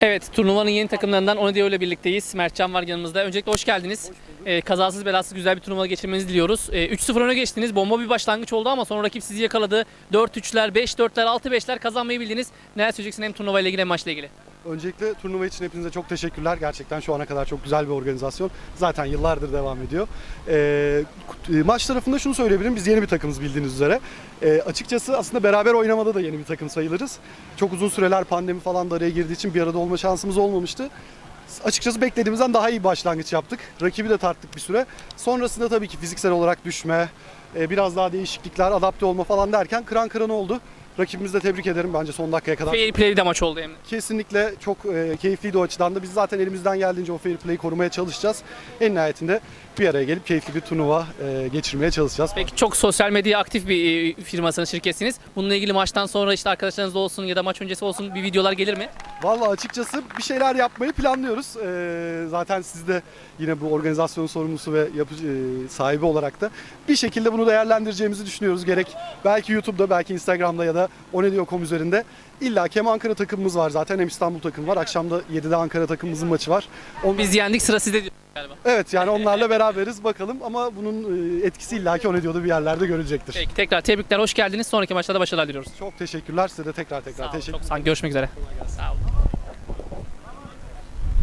Evet, turnuvanın yeni takımlarından Onadio ile birlikteyiz. Mertcan var yanımızda. Öncelikle hoş geldiniz. Ee, kazasız belasız güzel bir turnuva geçirmenizi diliyoruz. Ee, 3-0 öne geçtiniz. Bomba bir başlangıç oldu ama sonra rakip sizi yakaladı. 4-3'ler, 5-4'ler, 6-5'ler kazanmayı bildiniz. Neler söyleyeceksin hem turnuva ile ilgili hem maçla ilgili? Öncelikle turnuva için hepinize çok teşekkürler. Gerçekten şu ana kadar çok güzel bir organizasyon. Zaten yıllardır devam ediyor. Ee, e, maç tarafında şunu söyleyebilirim. Biz yeni bir takımız bildiğiniz üzere. Ee, açıkçası aslında beraber oynamada da yeni bir takım sayılırız. Çok uzun süreler pandemi falan da araya girdiği için bir arada olma şansımız olmamıştı. Açıkçası beklediğimizden daha iyi bir başlangıç yaptık. Rakibi de tarttık bir süre. Sonrasında tabii ki fiziksel olarak düşme, e, biraz daha değişiklikler, adapte olma falan derken kıran kıran oldu. Rakibimizi de tebrik ederim bence son dakikaya kadar. Fair play'li de maç oldu hem de. Kesinlikle çok e, keyifliydi o açıdan da. Biz zaten elimizden geldiğince o fair play'i korumaya çalışacağız. En nihayetinde bir araya gelip keyifli bir turnuva e, geçirmeye çalışacağız. Peki çok sosyal medya aktif bir e, firmasınız, şirketsiniz. Bununla ilgili maçtan sonra işte arkadaşlarınızla olsun ya da maç öncesi olsun bir videolar gelir mi? Vallahi açıkçası bir şeyler yapmayı planlıyoruz. E, zaten siz de yine bu organizasyonun sorumlusu ve yapı, e, sahibi olarak da bir şekilde bunu değerlendireceğimizi düşünüyoruz. Gerek belki YouTube'da, belki Instagram'da ya da onedio.com üzerinde. İlla hem Ankara takımımız var zaten hem İstanbul takımı var. Akşam da 7'de Ankara takımımızın maçı var. Onu- Biz yendik sıra sizde galiba. Evet yani onlarla beraberiz bakalım ama bunun e, etkisi illaki Onedo'da bir yerlerde görülecektir. Peki tekrar tebrikler, hoş geldiniz. Sonraki maçlarda başarılar diliyoruz. Çok teşekkürler size de tekrar tekrar Sağ olun, teşekkür çok sağ olun. Görüşmek üzere. Sağ olun.